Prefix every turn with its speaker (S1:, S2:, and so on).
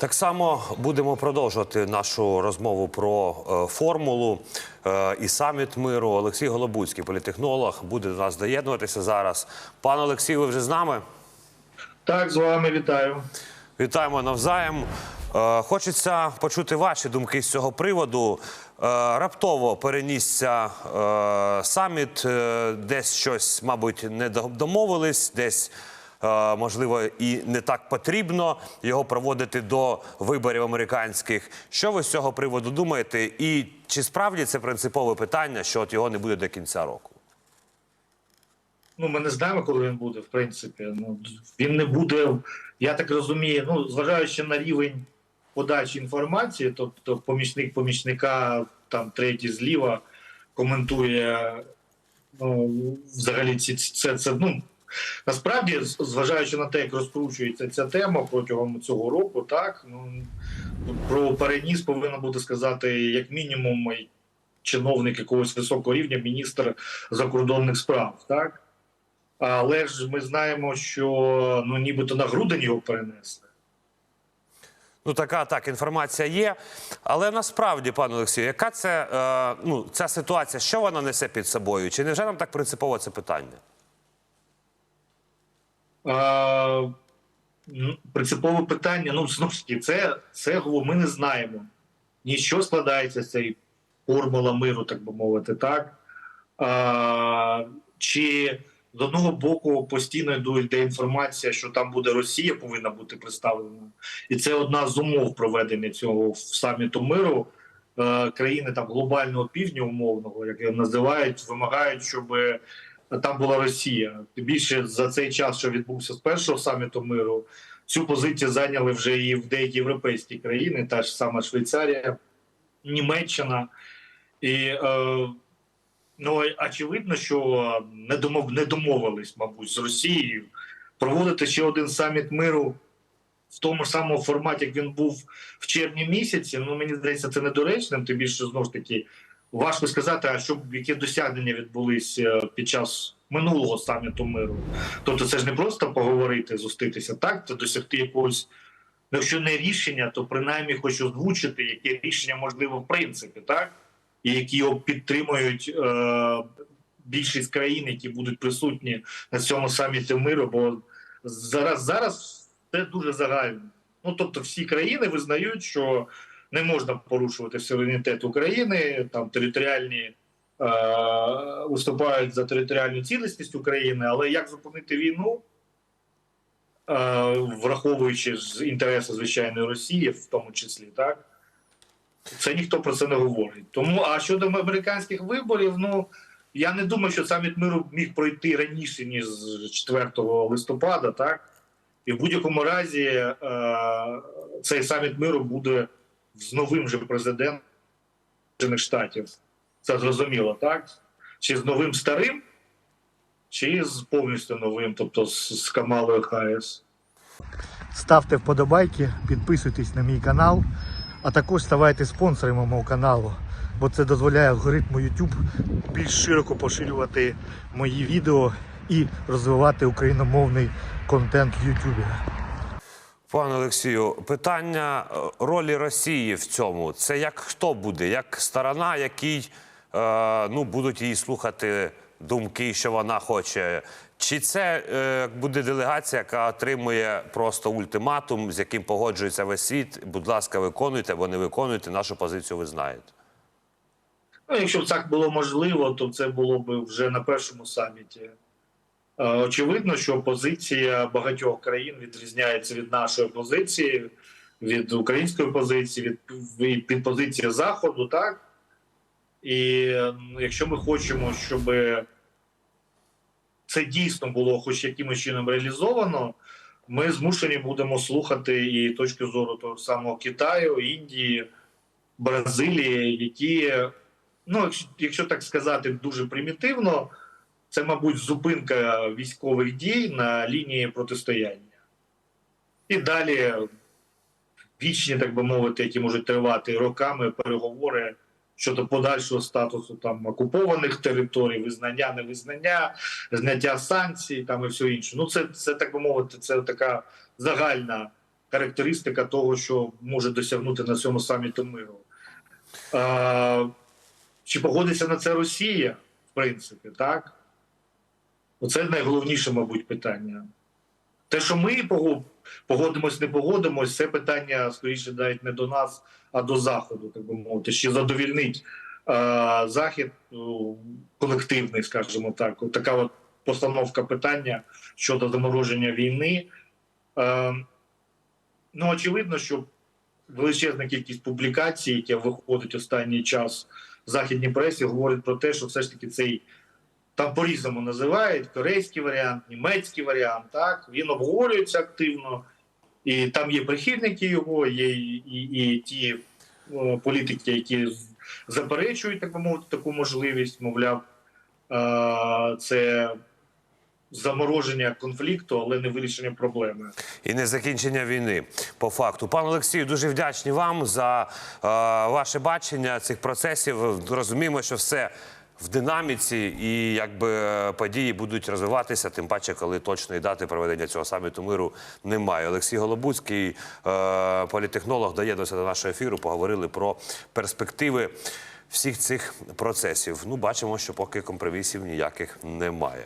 S1: Так само будемо продовжувати нашу розмову про е, формулу е, і саміт миру. Олексій Голобуцький, політехнолог, буде до нас доєднуватися зараз. Пане Олексію, ви вже з нами?
S2: Так, з вами вітаю.
S1: Вітаємо навзаєм. Е, Хочеться почути ваші думки з цього приводу. Е, Раптово перенісся е, саміт, е, десь щось, мабуть, не домовились, десь. Е, Можливо, і не так потрібно його проводити до виборів американських. Що ви з цього приводу думаєте? І чи справді це принципове питання, що от його не буде до кінця року?
S2: Ну, ми не знаємо, коли він буде, в принципі. Ну, він не буде, я так розумію, ну, зважаючи на рівень подачі інформації, тобто помічник помічника, там третій зліва коментує ну, взагалі ці, це, це, ну, насправді, зважаючи на те, як розкручується ця тема протягом цього року, так, ну, про переніс повинен бути сказати, як мінімум, чиновник якогось високого рівня, міністр закордонних справ, так? Але ж ми знаємо, що ну нібито на грудень його перенесли.
S1: Ну, така так, інформація є. Але насправді, пане Олексію, яка це е, ну, ця ситуація, що вона несе під собою? Чи не вже нам так принципово це питання?
S2: Ну, принципове питання, ну знову ж таки, це, це ми не знаємо. Ніщо складається з цієї формула миру, так би мовити, так? А, чи з одного боку постійно йде інформація, що там буде Росія, повинна бути представлена, і це одна з умов проведення цього саміту миру. Е, Країни там глобального півдня, умовного, як його називають, вимагають, щоб там була Росія. Тим більше за цей час, що відбувся з першого саміту миру, цю позицію зайняли вже і в деякі європейські країни, та ж сама Швейцарія, Німеччина. І е, ну, очевидно, що не домов не домовились, мабуть, з Росією проводити ще один саміт миру в тому ж самому форматі, як він був в червні місяці. Ну мені здається, це недоречним. Тим більше знову ж таки важко сказати, а що які досягнення відбулись під час минулого саміту миру. Тобто, це ж не просто поговорити, зустрітися, так це досягти якогось. ну, Якщо не рішення, то принаймні хоч озвучити, яке рішення можливо в принципі, так і які його підтримують е, більшість країн, які будуть присутні на цьому саміті миру. Бо зараз зараз це дуже загально. Ну тобто, всі країни визнають, що не можна порушувати суверенітет України, там територіальні е, виступають за територіальну цілісність України, але як зупинити війну, е, враховуючи інтереси звичайної Росії, в тому числі, так це ніхто про це не говорить. Тому а щодо американських виборів, ну я не думаю, що саміт миру міг пройти раніше ніж 4 листопада, так і в будь-якому разі е, цей саміт миру буде з новим же президентом Штатів. Це зрозуміло, так? Чи з новим старим, чи з повністю новим, тобто з, з Камалою Харріс.
S3: Ставте вподобайки, підписуйтесь на мій канал, а також ставайте спонсорами мого каналу, бо це дозволяє алгоритму YouTube більш широко поширювати мої відео і розвивати україномовний контент в YouTube.
S1: Пане Олексію, питання е, ролі Росії в цьому це як хто буде, як сторона, який е, ну будуть її слухати думки, що вона хоче. Чи це е, буде делегація, яка отримує просто ультиматум, з яким погоджується весь світ? Будь ласка, виконуйте або не виконуйте нашу позицію. Ви знаєте.
S2: Ну, якщо б так було можливо, то це було б вже на першому саміті. Е, Очевидно, що позиція багатьох країн відрізняється від нашої позиції, від української позиції, від, від, позиції Заходу, так? І якщо ми хочемо, щоб це дійсно було хоч якимось чином реалізовано, ми змушені будемо слухати і точки зору того самого Китаю, Індії, Бразилії, які, ну, якщо так сказати, дуже примітивно, це, мабуть, зупинка військових дій на лінії протистояння. І далі вічні, так би мовити, які можуть тривати роками переговори щодо подальшого статусу там окупованих територій, визнання, невизнання, зняття санкцій там і все інше. Ну, це, це так би мовити, це така загальна характеристика того, що може досягнути на цьому саміті миру. Е, чи погодиться на це Росія, в принципі, так? Оце найголовніше, мабуть, питання. Те, що ми пого- погодимось, не погодимось, це питання скоріше навіть не до нас, а до Заходу, так би мовити, ще задовільнить е, Захід ну, колективний, скажімо так. От така от постановка питання щодо замороження війни. Е, ну, очевидно, що величезна кількість публікацій, які виходить останній час в західній пресі, говорить про те, що все ж таки цей там по-різному називають корейський варіант, німецький варіант. Так він обговорюється активно, і там є прихильники його, є і, і, і ті е, політики, які заперечують так би мовити таку можливість, мовляв, е, це замороження конфлікту, але не вирішення проблеми.
S1: І не закінчення війни по факту. Пан Олексію, дуже вдячні вам за е, ваше бачення цих процесів. Розуміємо, що все в динаміці, і якби е, події будуть розвиватися, тим паче, коли точної дати проведення цього саміту миру немає. Олексій Голобуцький, е, політехнолог, доєднався до нашого ефіру. Поговорили про перспективи всіх цих процесів. Ну, бачимо, що поки компромісів ніяких немає.